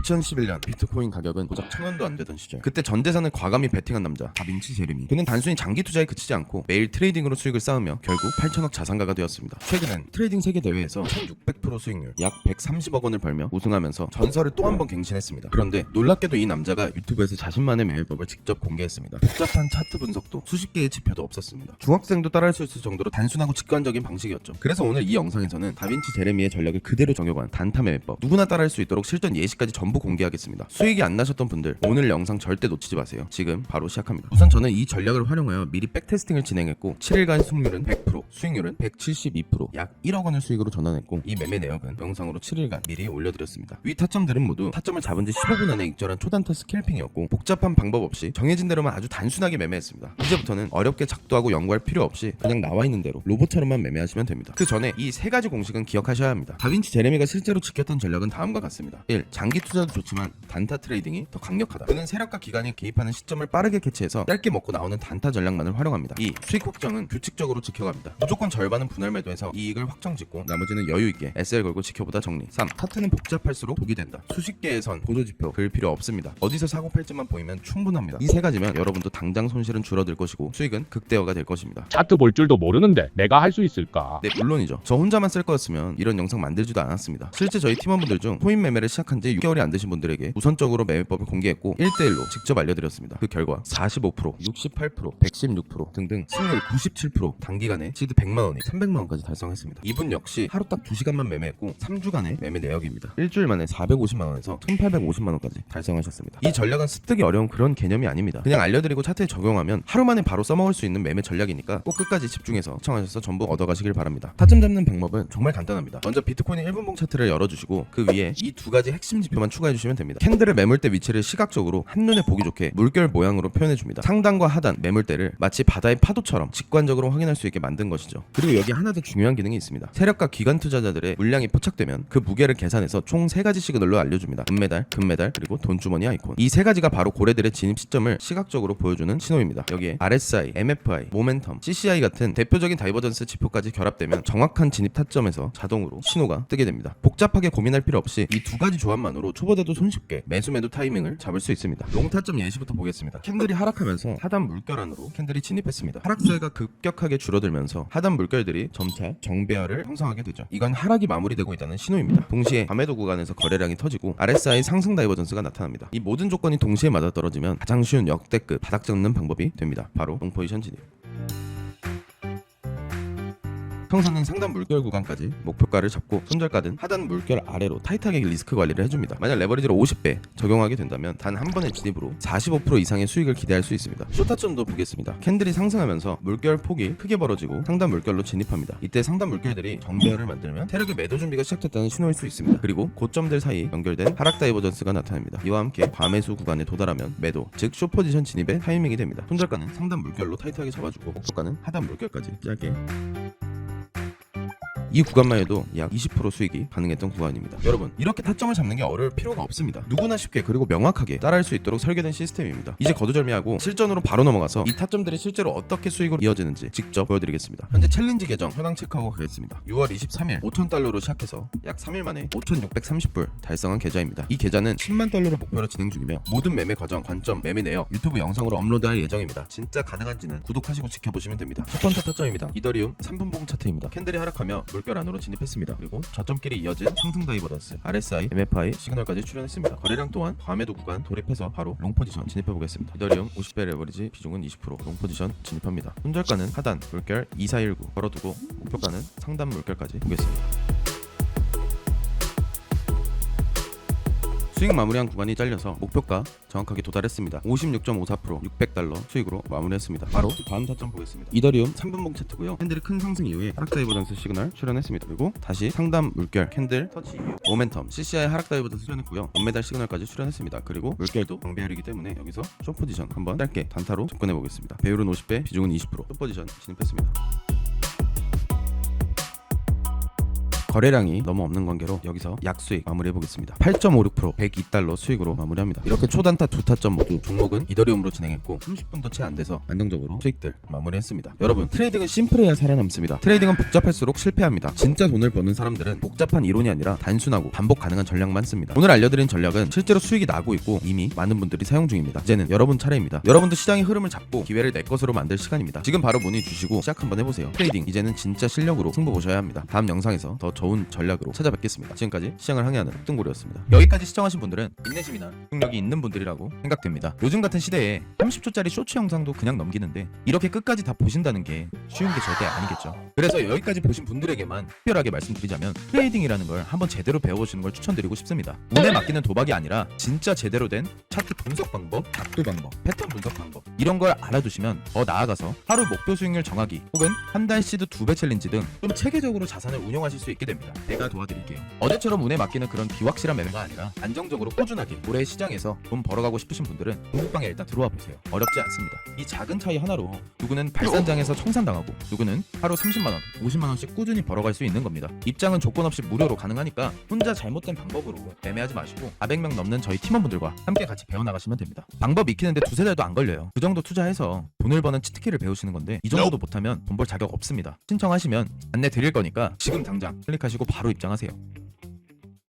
2011년 비트코인 가격은 고작 천 원도 안 되던 시절. 그때 전 재산을 과감히 베팅한 남자 다빈치 제레미. 그는 단순히 장기 투자에 그치지 않고 매일 트레이딩으로 수익을 쌓으며 결국 8천억 자산가가 되었습니다. 최근엔 트레이딩 세계 대회에서 1,600% 수익률, 약 130억 원을 벌며 우승하면서 전설을 또 한 번 갱신했습니다. 그런데 놀랍게도 이 남자가 유튜브에서 자신만의 매매법을 직접 공개했습니다. 복잡한 차트 분석도 수십 개의 지표도 없었습니다. 중학생도 따라할 수 있을 정도로 단순하고 직관적인 방식이었죠. 그래서 오늘 이 영상에서는 다빈치 제레미의 전략을 그대로 적용한 단타 매매법, 누구나 따라할 수 있도록 실전 예시까지 전부 공개하겠습니다. 수익이 안 나셨던 분들 오늘 영상 절대 놓치지 마세요. 지금 바로 시작합니다. 우선 저는 이 전략을 활용하여 미리 백테스팅을 진행했고 7일간 승률은 100%, 수익률은 172%, 약 1억 원을 수익으로 전환했고 이 매매 내역은 영상으로 7일간 미리 올려드렸습니다. 위 타점들은 모두 타점을 잡은 지 15분 안에 익절한 초단타 스캘핑이었고 복잡한 방법 없이 정해진 대로만 아주 단순하게 매매했습니다. 이제부터는 어렵게 작도하고 연구할 필요 없이 그냥 나와 있는 대로 로봇처럼만 매매하시면 됩니다. 그 전에 이 세 가지 공식은 기억하셔야 합니다. 다빈치 제레미가 실제로 지켰던 전략은 다음과 같습니다. 1. 장기 투자 도 좋지만 단타 트레이딩이 더 강력하다. 그는 세력과 기관이 개입하는 시점을 빠르게 캐치해서 짧게 먹고 나오는 단타 전략만을 활용합니다. 2. 수익 확정은 규칙적으로 지켜갑니다. 무조건 절반은 분할 매도해서 이익을 확정 짓고 나머지는 여유 있게 SL 걸고 지켜보다 정리. 3. 차트는 복잡할수록 독이 된다. 수십 개의 선, 보조 지표 그을 필요 없습니다. 어디서 사고 팔지만 보이면 충분합니다. 이 세 가지면 여러분도 당장 손실은 줄어들 것이고 수익은 극대화가 될 것입니다. 차트 볼 줄도 모르는데 내가 할 수 있을까? 네 물론이죠 저 혼자만 쓸 거였으면 이런 영상 만들지도 않았습니다 실제 저희 팀원분들 중 코인 매매를 시작한 지 6개월이 안 되신 분들에게 우선적으로 매매법을 공개했고 1대1로 직접 알려드렸습니다. 그 결과 45% 68% 116% 등등 승률 97% 단기간에 시드 100만 원에 300만 원까지 달성했습니다. 이분 역시 하루 딱 2시간만 매매했고 3주간의 매매 내역입니다. 일주일 만에 450만 원에서 1850만 원까지 달성하셨습니다. 이 전략은 습득이 어려운 그런 개념이 아닙니다. 그냥 알려드리고 차트에 적용하면 하루 만에 바로 써먹을 수 있는 매매 전략이니까 꼭 끝까지 집중해서 시청하셔서 전부 얻어가시길 바랍니다. 타점 잡는 방법은 정말 간단합니다. 먼저 비트코인 1분봉 차트를 열어주시고 그 위에 이 두 가지 핵심 지표만 추가해 주시면 됩니다. 캔들의 매물대 위치를 시각적으로 한눈에 보기 좋게 물결 모양으로 표현해 줍니다. 상단과 하단 매물대를 마치 바다의 파도처럼 직관적으로 확인할 수 있게 만든 것이죠. 그리고 여기 하나 더 중요한 기능이 있습니다. 세력과 기관 투자자들의 물량이 포착되면 그 무게를 계산해서 총 세 가지 시그널로 알려줍니다. 은메달, 금메달, 그리고 돈주머니 아이콘. 이 세 가지가 바로 고래들의 진입 시점을 시각적으로 보여주는 신호입니다. 여기에 RSI, MFI, 모멘텀, CCI 같은 대표적인 다이버전스 지표까지 결합되면 정확한 진입 타점에서 자동으로 신호가 뜨게 됩니다. 복잡하게 고민할 필요 없이 이 두 가지 조합만으로 초 보자도 손쉽게 매수 매도 타이밍을 잡을 수 있습니다. 롱 타점 예시부터 보겠습니다. 캔들이 하락하면서 하단 물결 안으로 캔들이 진입했습니다. 하락세가 급격하게 줄어들면서 하단 물결들이 점차 정배열을 형성하게 되죠. 이건 하락이 마무리되고 있다는 신호입니다. 동시에 밤에도 구간에서 거래량이 터지고 RSI 상승 다이버전스가 나타납니다. 이 모든 조건이 동시에 맞아떨어지면 가장 쉬운 역대급 바닥 잡는 방법이 됩니다. 바로 롱 포지션 진입 평선은 상단 물결 구간까지 목표가를 잡고 손절가든 하단 물결 아래로 타이트하게 리스크 관리를 해줍니다. 만약 레버리지를 50배 적용하게 된다면 단 한 번의 진입으로 45% 이상의 수익을 기대할 수 있습니다. 쇼타점도 보겠습니다. 캔들이 상승하면서 물결 폭이 크게 벌어지고 상단 물결로 진입합니다. 이때 상단 물결들이 정배열을 만들면 세력의 매도 준비가 시작됐다는 신호일 수 있습니다. 그리고 고점들 사이 연결된 하락 다이버전스가 나타납니다. 이와 함께 과매수 구간에 도달하면 매도, 즉 쇼포지션 진입의 타이밍이 됩니다. 손절가는 상단 물결로 타이트하게 잡아주고 목표가는 하단 물결까지 짧게 이 구간만 해도 약 20% 수익이 가능했던 구간입니다. 여러분, 이렇게 타점을 잡는 게 어려울 필요가 없습니다. 누구나 쉽게 그리고 명확하게 따라할 수 있도록 설계된 시스템입니다. 이제 거두절미하고 실전으로 바로 넘어가서 이 타점들이 실제로 어떻게 수익으로 이어지는지 직접 보여드리겠습니다. 현재 챌린지 계정 현황 체크하고 가겠습니다. 6월 23일 5천 달러로 시작해서 약 3일 만에 5,630불 달성한 계좌입니다. 이 계좌는 10만 달러를 목표로 진행 중이며 모든 매매 과정, 관점, 매매 내역 유튜브 영상으로 업로드할 예정입니다. 진짜 가능한지는 구독하시고 지켜보시면 됩니다. 첫 번째 타점입니다. 이더리움 3분봉 차트입니다. 캔들이 하락하며 물결 안으로 진입했습니다. 그리고 저점끼리 이어진 상승 다이버던스, RSI, MFI 시그널까지 출현했습니다. 거래량 또한 과매도 구간 돌입해서 바로 롱 포지션 진입해 보겠습니다. 이더리움 50배 레버리지 비중은 20%롱 포지션 진입합니다. 손절가는 하단 물결 2419 걸어두고 목표가는 상단 물결까지 보겠습니다. 수익 마무리한 구간이 잘려서 목표가 정확하게 도달했습니다. 56.54% 600달러 수익으로 마무리했습니다. 바로 다음 타점 보겠습니다. 이더리움 3분봉 차트고요. 캔들이 큰 상승 이후에 하락 다이버전스 시그널 출현했습니다. 그리고 다시 상단 물결 캔들 터치 이후 모멘텀 CCI 하락 다이버전스 출현했고요. 원메달 시그널까지 출현했습니다. 그리고 물결도 방배열이기 때문에 여기서 숏 포지션 한번 짧게 단타로 접근해 보겠습니다. 배율은 50배, 비중은 20%. 숏 포지션 진입했습니다. 거래량이 너무 없는 관계로 여기서 약수익 마무리해 보겠습니다. 8.56% 102달러 수익으로 마무리합니다. 이렇게 초단타 두 타점 모두 종목은 이더리움으로 진행했고 30분도 채 안 돼서 안정적으로 수익들 마무리했습니다. 여러분 트레이딩은 심플해야 살아남습니다. 트레이딩은 복잡할수록 실패합니다. 진짜 돈을 버는 사람들은 복잡한 이론이 아니라 단순하고 반복 가능한 전략만 씁니다. 오늘 알려드린 전략은 실제로 수익이 나고 있고 이미 많은 분들이 사용 중입니다. 이제는 여러분 차례입니다. 여러분도 시장의 흐름을 잡고 기회를 내 것으로 만들 시간입니다. 지금 바로 문의 주시고 시작 한번 해보세요. 트레이딩 이제는 진짜 실력으로 승부 보셔야 합니다. 다음 영상에서 더 좋은 전략으로 찾아뵙겠습니다. 지금까지 시장을 항해하는 흑등고리였습니다. 여기까지 시청하신 분들은 인내심이나 능력이 있는 분들이라고 생각됩니다. 요즘 같은 시대에 30초짜리 쇼츠 영상도 그냥 넘기는데 이렇게 끝까지 다 보신다는 게 쉬운 게 절대 아니겠죠. 그래서 여기까지 보신 분들에게만 특별하게 말씀드리자면 트레이딩이라는 걸 한번 제대로 배워보시는 걸 추천드리고 싶습니다. 운에 맡기는 도박이 아니라 진짜 제대로 된 차트 분석 방법, 각도 방법, 패턴 분석 방법 이런 걸 알아두시면 더 나아가서 하루 목표 수익률 정하기 혹은 한 달 시드 두 배 챌린지 등 좀 체계적으로 자산을 운용하실 수 있게 됩니다. 제가 도와드릴게요. 어제처럼 운에 맡기는 그런 비확실한 매매가 아니라 안정적으로 꾸준하게 올해 시장에서 돈 벌어가고 싶으신 분들은 공부방에 일단 들어와 보세요. 어렵지 않습니다. 이 작은 차이 하나로 누구는 발산장에서 청산당하고 누구는 하루 30만 원, 50만 원씩 꾸준히 벌어갈 수 있는 겁니다. 입장은 조건 없이 무료로 가능하니까 혼자 잘못된 방법으로 매매하지 마시고 400명 넘는 저희 팀원분들과 함께 같이 배워나가시면 됩니다. 방법 익히는데 두세 달도 안 걸려요. 그 정도 투자해서 돈을 버는 치트키를 배우시는 건데 이 정도도 못하면 돈 벌 자격 없습니다. 신청하시면 안내 드릴 거니까 지금 당장 클릭하시고 바로 입장하세요.